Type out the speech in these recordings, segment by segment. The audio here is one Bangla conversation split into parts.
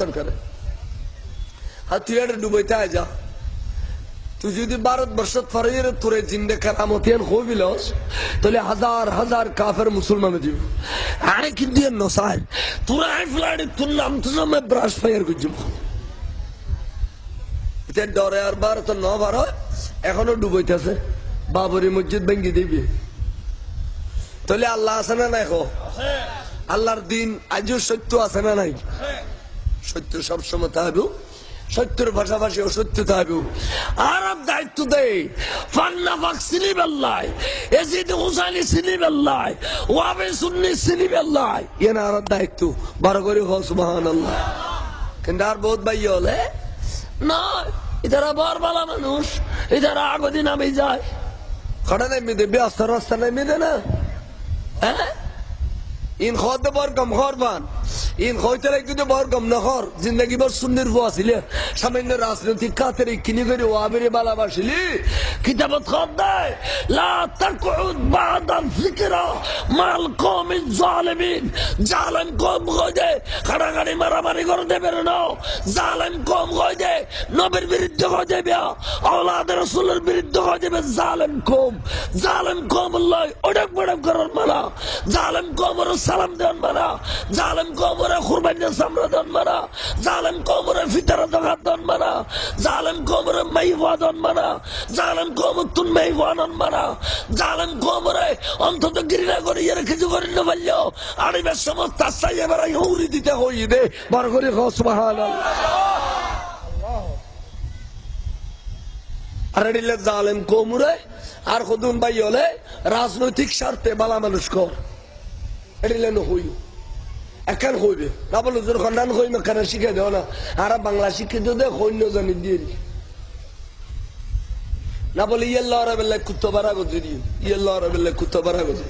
করে আর তুই এটা ডুবাইতে আয় যা তুই যদি ভারতবর্ষ ফরের তোরে জিন্দে কারামতিয়ান হইবিলস তাহলে হাজার হাজার কাফের মুসলমান দিব আয় কিন্তু নসায় তোরা আয় ফ্লাইট তোর নাম তো নামে ব্রাশ ফায়ার করছিস ডরে আর বার ন এখনও ডুবাইতেছে বাবরি মসজিদ ভেঙ্গি দিবি তাহলে আল্লাহ আছে না নাই আল্লাহর দিন আজও সত্য আছে না নাই? সত্য সবসময় থাকবে সত্যের পাশাপাশি অসত্য থাকবে আর দায়িত্ব দেয়। ফান্না ফাক সিনি বেল্লাই এজিদ হুসাইনি সিনি বেল্লাই ওয়াবে সুন্নি সিনি বেল্লাই এনা আর দায়িত্ব। বারো করে হো সুবহান আল্লাহ কিন্তু আর বহুত ভাই হলে না ইতারা বরবালা মানুষ ইতারা আগদিন আমি যায় নেমে দে ব্যস্ত রাস্তা নেমে দে না। হ্যাঁ? ইন খদ বরকম হরবান ইন হইতে কিন্তু বরকম নহর জিন্দগি বর সুন্দর হওয়া ছিল সামান্য রাজনৈতিক কাতের কিনি করে ওয়াবেরে বালাবাসিলি কিতাবত খদ দেয় লা তাকুদ বাদ যিকরা মাল কওম জালিমিন। জালেম কম দে। কাড়াকাড়ি মারামারি করে দেবে না জালেম কম দে। নবীর বিরুদ্ধে কই দেবে আওলাদ রাসূলের বিরুদ্ধে দেবে জালেম কম। জালেম কম লয় ওডক বড়ক করার মানা জালেম কমর সালাম দেন মানা জালেম কমর কুরবানি সামরা দেন মানা জালেম কমর ফিতরা জাকাত দেন মানা জালেম কমর মাইওয়া দেন মানা জালেম কমর তুন মাইওয়া দেন মানা জালেম কমর অন্তত ঘৃণা করে এর কিছু করে না পারল আড়িবার সমস্ত আশাই এবার হৌরি দিতে হইবে বড় করে সুবহানাল্লাহ। আর জালেম কমুরে, আর কদুন ভাই হলে রাজনৈতিক স্বার্থে বালা মানুষ কর। এডিলে নহই একান হইবে না বলো তোর খন্ডান হই মেকানা শিখে দেও না আর বাংলা শিখে দে সৈন্য জানি দিয়ে না বলে ইয়েল্লা ওরা বেলে কুত্তো বাড়া গজে দিও ইয়েল্লা ওরা বেলে কুত্তো বাড়া গজে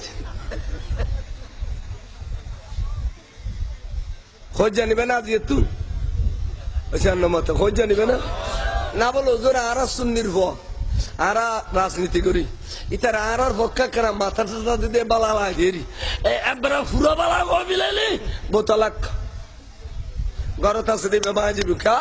খোঁজ জানিবে না দিয়ে তুই মতো খোঁজ জানিবে না না বলো জোরে আরা সুন্নির ভ আরা রাজনীতি করি। ইতার আরার পক্ষা করা মাথা টাথা দিতে বালা লাগেরি এবার ফুরা বালা গবিলাইলি বোতলাক। ঘরত আছে দিবে বাজিবি কা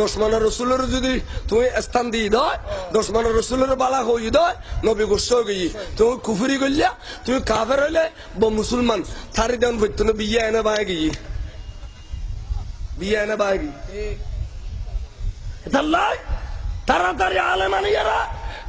দশমান রসুলের যদি তুমি স্থান দিয়ে দয় দশমান রসুলের বালা হই দয় নবী গোস্ব গিয়ে তুমি কুফুরি গলিয়া তুমি কাফের হইলে ব মুসলমান। থারি দেন না বিয়ে এনে বায় গিয়ে। বিয়ে এনে বায় গিয়ে। তাড়াতাড়ি আলেমানিয়ারা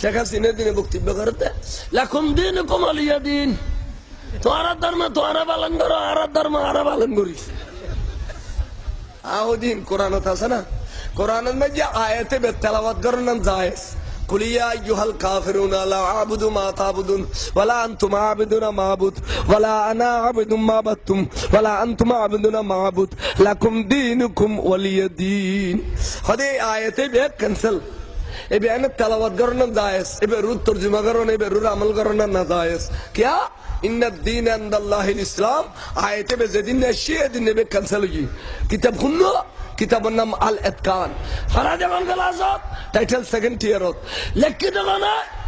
শেখ হাসিনা দিনে বক্তব্য করতে লাখুম দিন কমালিয়া দিন তোরা ধর্ম তোরা পালন করো আর ধর্ম আরা পালন করিস আহ দিন কোরআনত আছে না কোরআনের মধ্যে আয়াতে বেতালাবাদ করার নাম জায়েজ قل يا أيها الكافرون لا أعبد ما تعبدون ولا أنتم عابدون ما أعبد ولا أنا عابد ما عبدتم ولا أنتم عابدون ما أعبد لكم دينكم ولي دين هذه آية بيه كنسل এবে এনে তেলাওয়াত করানো জায়েজ এবে রুদ তর্জমা করানো এবে রুর আমল করানো না জায়েজ কিয়া ইন্না দিন আন্দাল্লাহিল হই কিতাব নাম আল এতকান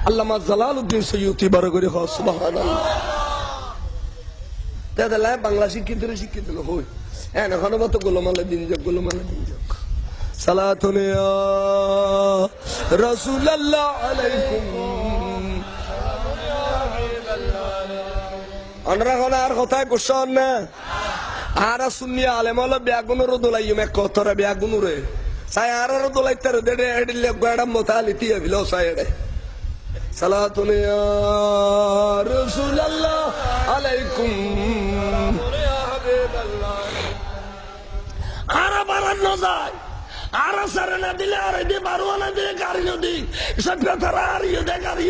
আল্লামা জালালউদ্দিন দাদা বাংলা শিক্ষিত শিক্ষিত হই এন এখন মতো গোলমালে দিন যাক গোলমালে দিন যাক সালাতুন ইয়া রাসূলুল্লাহ আলাইকুম। আমরা এখন আর কথায় গোসন না। আর শুনি আলেম হলো ব্যাগুনের দোলাইম এক কথারে ব্যাগুনুরে সাই আর আর দোলাইতার দেড়ে এডিলে গড়া মোতালি তিয়া বিল সাইডে সালাতুন ইয়া রাসূলুল্লাহ আলাইকুম। আর বাড়ানো যায় আর দিলে, আর এদি বারুয়া না দিলে গাড়ি নদী আর ইউ দে, গাড়ি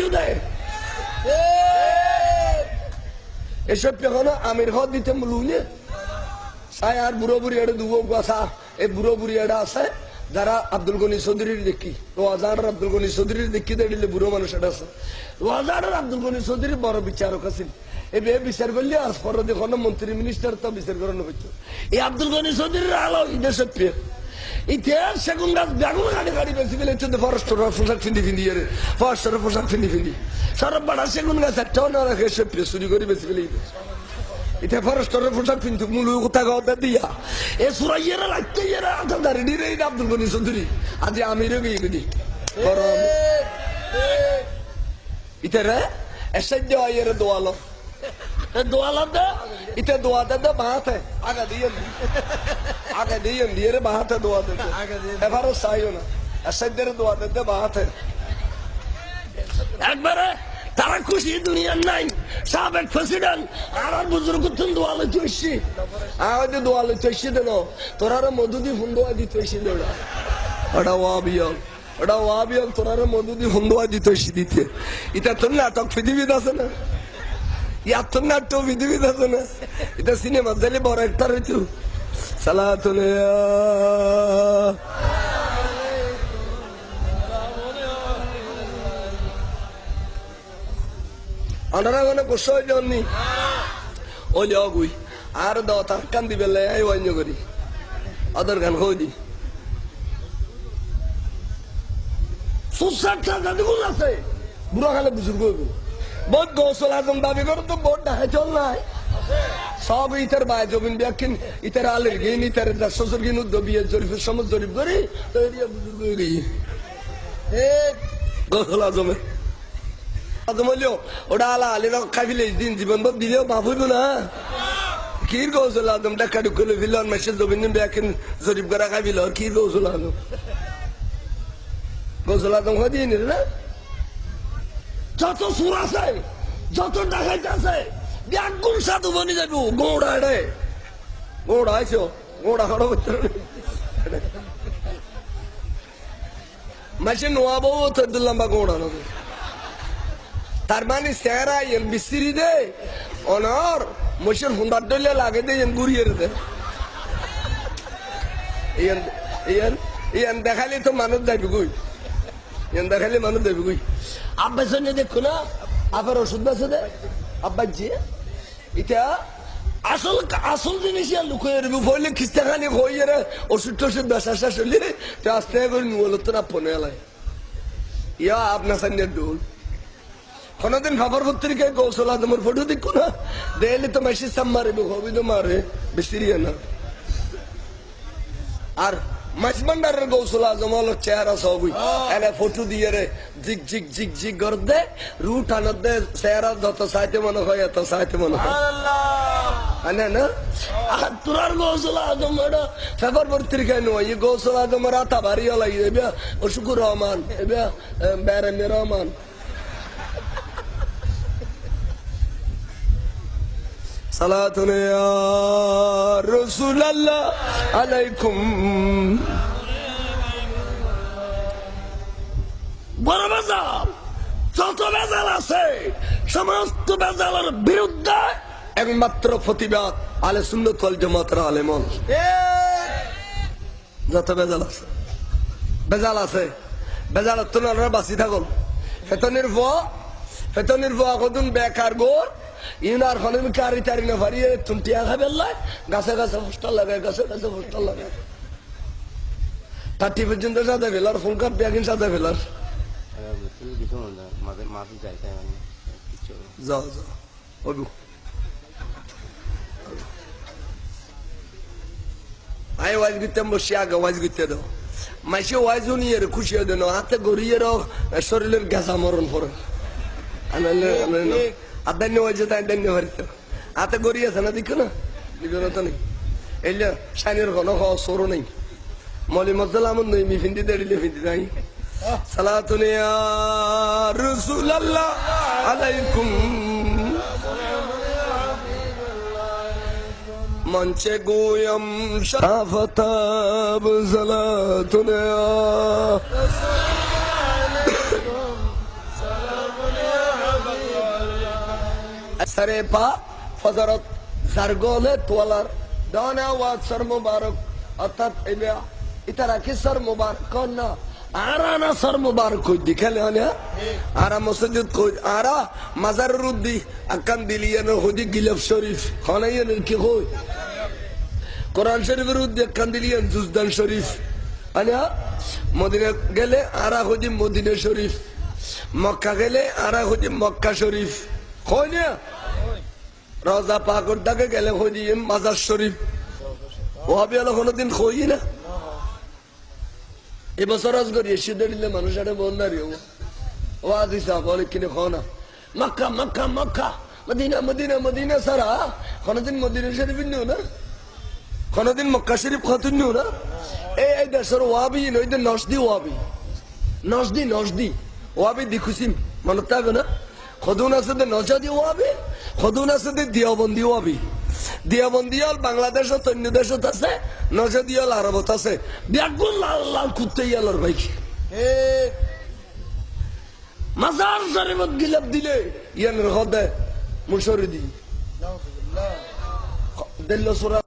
এসব আমির হদ দিতে মলুনে সাই আর বুড়ো বুড়ি এটা গাছা এই বুড়ো বুড়ি এটা আছে, যারা আব্দুল গনি চৌধুরীর দেখি। রোয়াজার আব্দুল গনি চৌধুরীর দেখি দেখলে বুড়ো মানুষ এটা আছে। রোয়াজার আব্দুল গনি চৌধুরী বড় বিচারক আছেন। এবে বিচার করলে আর পর দেখুন মন্ত্রী মিনিস্টার তো বিচার করানো হইতো। এই আব্দুল গনি চৌধুরীর আলো দেশের প্রিয় ইতিহাস সেগুন গাছ বেগুন গাড়ি গাড়ি বেশি গেলে চোদ্দ ফরেস্টর পোশাক ফিন্দি ফিন্দি এর। ফরেস্টর পোশাক ফিন্দি ফিন্দি। সরব বাড়া সেগুন গাছ একটাও না রাখে সে চুরি করে বেশি গেলে ইতে ফরেস্টরের পোশাক ফিন্তু মুলু কোথা গাওতে দিয়া। এ সুরাইয়েরা লাগতে ইয়েরা আধা দাঁড়ি ডিরে আব্দুল গনি চৌধুরী। আজ আমি রে গিয়ে গেলি গরম ইতে রে এসাই দেওয়া ইয়েরে দোয়ালো। এ দোয়ালো দে দোয়া দে দে বাহাতে দিয়ে দি। আগে দিয়ে দিয়ে রে বাহাতে দোয়া দে এবারও চাইও না এসাই দোয়া দে দে একবারে তারা খুশি দুনিয়ার নাই সাবেক প্রেসিডেন্ট আর বুজুর্গ তুমি দোয়ালে চইছি আজ দোয়ালে চইছি দেন তোরার মধুদি হুন্ডোয়া দি চইছি দেড় ওটা ওয়াবিয়ল ওটা ওয়াবিয়ল তোরার মধুদি হুন্ডোয়া দি চইছি দিতে এটা তোর নাটক পৃথিবীতে আছে না ইয়ার তোর নাটক পৃথিবীতে আছে না? এটা সিনেমা দিলে বড় একটা রয়েছে সালাতুল আনারা মানে আর দাও, তার করি। আদর গান হই দি? দাদিগুল আছে। বুড়া খালে বুজুর্গ বহুত গৌসল আজম দাবি করে তো বহুত ডাকে চল নাই। সব ইতার বাই জমিন ব্যাকিন ইতার আলের গিন, ইতার শ্বশুর গিন, উদ্যোগ বিয়ে জরিফের সময় জরিফ করি গৌসল আজমে। আজম হইলেও, ওটা আলা আলির খাইলে দিন জীবন দিলেও হইব না। কির গৌসল আজম, ডাকা ঢুকলে ফিলন মেসেজ জমিন ব্যাকিন জরিফ করা খাইল কির গৌসল আজম? গৌসল আজম হয় দিয়ে না? যত সুর আছে, যত ডাকাইতে আছে ব্যাগুন সাধু বনি যাব গোড়া রে। গোড়া, আইছো? গোড়া খড় মাসে নোয়া বউ, তো লম্বা গোড়া নবে তার মানে সেরা এন বিস্তিরি দে অনর মশের হুন্ডার ডলে লাগে দে, এন গুড়িয়ে দে। ইয়ান দেখালে তো মানুষ যাইবে গুই ইয়ান দেখালে মানুষ যাইবে গুই আব্বা সঙ্গে দেখো না আবার ওষুধ আছে দে। জি এটা আসল আসল জিনিস লুকিয়ে রবি ওষুধ টষুধ বেসা হলে তো আস্তে করে নিয়ে তো না ফোনে এলাই ইয়া আপনার সামনে ডোল কোনদিন খবর পত্রিকায় কৌশল আদমের ফটো দেখো না? দেখলে তো মেসি সাম মারে হবি তো মারে বেশি না। আর মাছ ভান্ডারের কৌশল আজম হলো চেহারা সবই এনে ফটো দিয়ে রে জিগ জিগ জিগ জিগ কর দে রুট আনত দে চেহারা যত সাইতে মনে হয় এত সাইতে মনে হয় আনে না আর তোরার গৌসল আজম এটা ফেবার পত্রিকায় নয় এই গৌসল আজমের আতা ভারী হলাই এবে অশুকুর রহমান এবে বেরেমি রহমান সালাতুন ইয়া আলাইকুম। একমাত্র প্রতিবাদ আলে আলেমন যত বেজাল আছে বেজাল আছে বেজাল বাঁচি থাকুন। ফ ফেতনির ফ কদুন বেকার গোর ইনার ফলে কারি তারি না ফারিয়ে তুমটিয়া খাবে গাছে গাছে পোস্টার লাগায়, গাছে গাছে পোস্টার লাগায়। থার্টি পর্যন্ত সাদা ফেলার ফোন কাপ ব্যাগিন সাদা ফেলার যাও যাও। অবু আই ওয়াজ গিতে বসে আগে ওয়াজ গিতে দাও। মাসে ওয়াজ নিয়ে খুশি হয়ে দেন হাতে গড়িয়ে শরীরের গেছা মরণ পরে। আদান্য ওয়াজে তাই দান্য হরিত হাতে গড়িয়ে আছে না দেখো না দিবেন তো নেই এলে শানির কোনো সরো নেই মলি মজল নই মি ফিন্দি দেড়িলে ফিন্দি নাই সালাতুন ইয়া আলাইকুম মঞ্চে গোয়ম শাফতাব সালাতুন সরে পা ফজরত জারগলে তোলার দানা ওয়াসর মুবারক অর্থাৎ এবার ইতারা কি সর মুবারক কর না আর আনা সর মুবারক কই দি খেলে হলে আরা মসজিদ কই আরা মাজার রুদ্দি আকান দিলিয়ান হদি গিলাফ শরীফ হনাইয়ান কি কই কোরআন শরীফের উদ্যোগ কান্দিলিয়ান জুজদান শরীফ আনিয়া মদিনা গেলে আরা হদি মদিনা শরীফ মক্কা গেলে আরা হদি মক্কা শরীফ হয় না রজা পাকর দাকে গেলে হদি মাজার শরীফ। ও হবে হলো কোনোদিন খই না। এবছর আজ করি এসে দিলে মানুষ একটা বন্ধারি ও আজ হিসাব অনেক কিনে খাও না। Makkah Makkah Makkah. Medina Medina Medina সারা। কোনোদিন মদিনা শরীফ নিও না। কোনদিন মক্কা শরীফ খাতুন নিও না। এই এই দেশের ওয়াবি নইতে নসদি ওয়াবি। নসদি নসদি। ওয়াবি মনে না? খদুন আছে দে নজাদি ওয়াবি খদুন আছে দে দিয়াবন্দি ওয়াবি দিয়াবন্দি হল বাংলাদেশত অন্য দেশত আছে। আরবত আছে লাল লাল কুত্তে ইয়ালর মাজার গিলাপ দিলে ইয়ান হদে মুসরি দি। দিল্ল সুরা